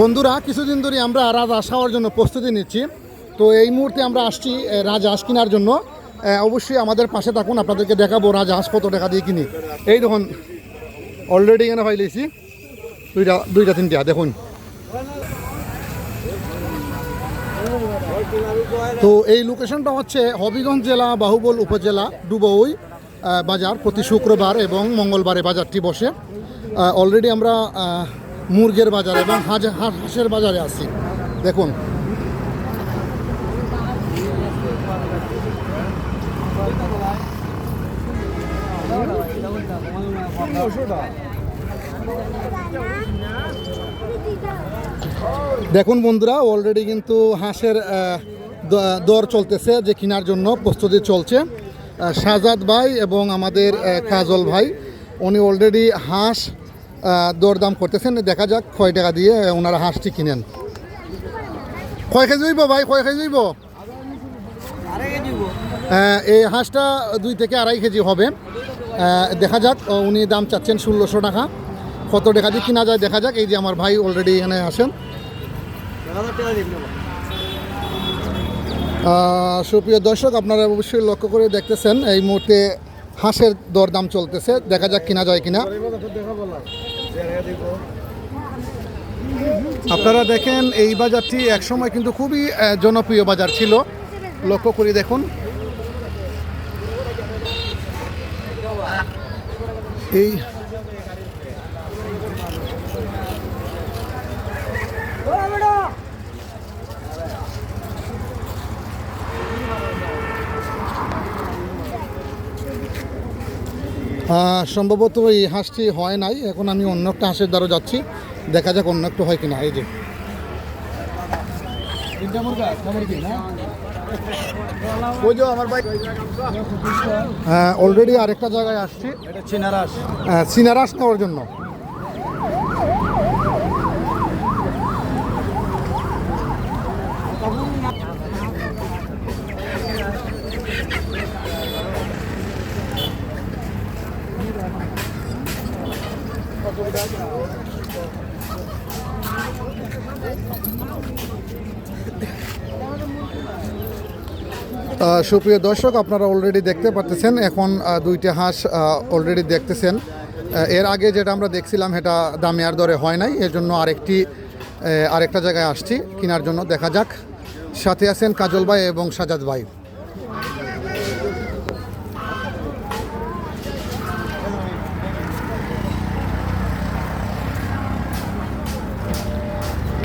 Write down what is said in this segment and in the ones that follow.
বন্ধুরা, কিছুদিন ধরে আমরা রাজহাঁস খাওয়ার জন্য প্রস্তুতি নিচ্ছি। তো এই মুহূর্তে আমরা আসছি রাজহাঁস কেনার জন্য। অবশ্যই আমাদের পাশে থাকুন, আপনাদেরকে দেখাবো রাজহাঁস কত টাকা দিয়ে কিনি। এই দেখুন অলরেডি এখানে পাইলেছি দুইটা দুইটা, তিনটা, দেখুন। তো এই লোকেশনটা হচ্ছে হবিগঞ্জ জেলা, বাহুবল উপজেলা, ডুবই বাজার প্রতি শুক্রবার এবং মঙ্গলবারে বাজারটি বসে। অলরেডি আমরা মুরগের বাজার এবং হাঁস- হাঁস- হাঁসের বাজারে আছি। দেখুন। দেখুন বন্ধুরা অলরেডি কিন্তু হাঁসের দর চলতেছে যে কেনার জন্য প্রস্তুতি চলছে। শাহজাদ ভাই এবং আমাদের কাজল ভাই, উনি অলরেডি হাঁস দরদাম করতেছেন, দেখা যাক কয় টাকা দিয়ে ওনারা হাঁসটি কিনেন। কয় কেজি হইব ভাই? কয় কেজি হইব? এই হাঁসটা দুই থেকে আড়াই কেজি হবে। দেখা যাক উনি দাম চাচ্ছেন ষোলোশো টাকা। কত টাকা দিয়ে কিনা যায় দেখা যাক। এই যে আমার ভাই অলরেডি এখানে আসেন সুপ্রিয় দর্শক, আপনারা অবশ্যই লক্ষ্য করে দেখতেছেন, এই মুহূর্তে হাঁসের দরদাম চলতেছে, দেখা যাক কিনা যায় কিনা। আপনারা দেখেন, এই বাজারটি একসময় কিন্তু খুবই জনপ্রিয় বাজার ছিল। লক্ষ্য করি দেখুন। এই সম্ভবত এই হাঁসটি হয় নাই। এখন আমি অন্য একটা হাঁসের দ্বারা যাচ্ছি। দেখা যাক অন্য একটু হয় কিনা এই যে। অলরেডি আরেকটা জায়গায় আসছি। সিনারাস চিনারাস সিনারাস নেওয়ার জন্য। সুপ্রিয় দর্শক, আপনারা অলরেডি দেখতে পারতেছেন এখন দুইটা হাঁস অলরেডি দেখতেছেন। এর আগে যেটা আমরা দেখছিলাম এটা দামিয়ার দরে হয় নাই। এর জন্য আরেকটি আরেকটা জায়গায় আসছি, কেনার জন্য দেখা যাক। সাথে আছেন কাজল ভাই এবং সাজাদ ভাই।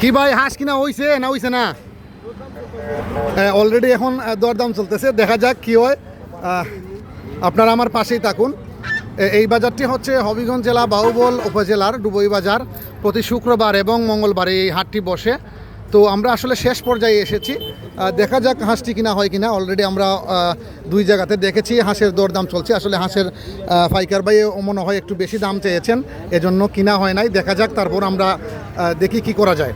কি ভাই, হাঁস কিনা হইছে না হইছে না? অলরেডি এখন দরদাম চলতেছে, দেখা যাক কি হয়। আপনার আমার পাশেই থাকুন। এই বাজারটি হচ্ছে হবিগঞ্জ জেলা বাহুবল উপজেলার ডুবই বাজার। প্রতি শুক্রবার এবং মঙ্গলবার এই হাটটি বসে। তো আমরা আসলে শেষ পর্যায়ে এসেছি। দেখা যাক হাঁসটি কিনা হয় কিনা। অলরেডি আমরা দুই জায়গাতে দেখেছি হাঁসের দরদাম চলছে। আসলে হাঁসের পাইকার বাইয়ে মনে হয় একটু বেশি দাম চেয়েছেন। এজন্য কিনা হয় নাই। দেখা যাক, তারপর আমরা দেখি কি করা যায়।